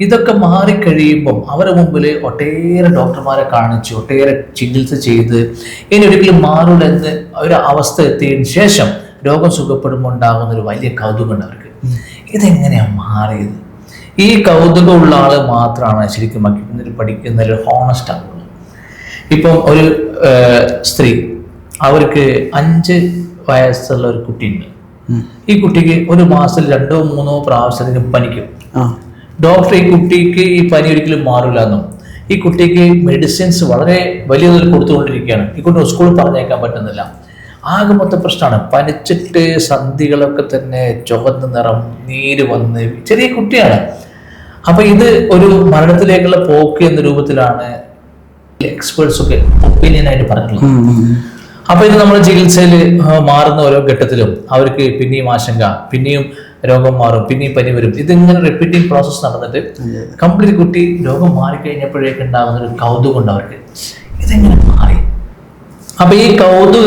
ഇതൊക്കെ മാറിക്കഴിയുമ്പം അവരുടെ മുമ്പിൽ ഒട്ടേറെ ഡോക്ടർമാരെ കാണിച്ച് ഒട്ടേറെ ചികിത്സ ചെയ്ത് ഇനി ഒരിക്കലും മാറൂല എന്ന് ഒരു അവസ്ഥ എത്തിയതിനു ശേഷം രോഗം സുഖപ്പെടുമ്പോൾ ഉണ്ടാകുന്ന ഒരു വലിയ കൗതുകമുണ്ട് അവർക്ക്. ഇതെങ്ങനെയാണ് മാറിയത്? ഈ കൗതുകമുള്ള ആൾ മാത്രമാണ് ശരിക്കും മറ്റൊരു പഠിക്കുന്ന ഒരു ഹോണസ്റ്റ് ആകുന്നത് ഇപ്പം ഒരു സ്ത്രീ അവർക്ക് അഞ്ച് വയസ്സുള്ള ഒരു കുട്ടിയുണ്ട്. ഈ കുട്ടിക്ക് ഒരു മാസത്തിൽ രണ്ടോ മൂന്നോ പ്രാവശ്യത്തിന് പനിക്കും. ഡോക്ടർ ഈ കുട്ടിക്ക് ഈ പനി ഒരിക്കലും മാറില്ല എന്നും ഈ കുട്ടിക്ക് മെഡിസിൻസ് വളരെ വലിയ തോതിൽ കൊടുത്തുകൊണ്ടിരിക്കുകയാണ്. ഈ കുട്ടി സ്കൂളിൽ പറഞ്ഞേക്കാൻ പറ്റുന്നില്ല. ആകെ മൊത്തം പ്രശ്നമാണ്. പനിച്ചിട്ട് സന്ധികളൊക്കെ തന്നെ ചുവന്ന നിറം നീര് വന്ന് ചെറിയ കുട്ടിയാണ്. അപ്പൊ ഇത് ഒരു മരണത്തിലേക്കുള്ള പോക്ക് എന്ന രൂപത്തിലാണ് എക്സ്പേർട്സ് ഒക്കെ ഒപ്പീനിയൻ ആയിട്ട് പറഞ്ഞിട്ടുള്ളത്. അപ്പൊ ഇത് നമ്മൾ ചികിത്സയിൽ മാറുന്ന ഓരോ ഘട്ടത്തിലും അവർക്ക് പിന്നെയും ആശങ്ക പിന്നെയും രോഗം മാറും. പിന്നെയും പനി വരും. ഇതിങ്ങനെ റിപ്പീറ്റിംഗ് പ്രോസസ്സ് നടന്നിട്ട് കംപ്ലീറ്റ് കുട്ടി രോഗം മാറിക്കഴിഞ്ഞപ്പോഴേക്ക് ഉണ്ടാകുന്ന ഒരു കൗതുകം ഉണ്ട് അവർക്ക്. ഇതെങ്ങനെ മാറി? അപ്പൊ ഈ കൗതുകം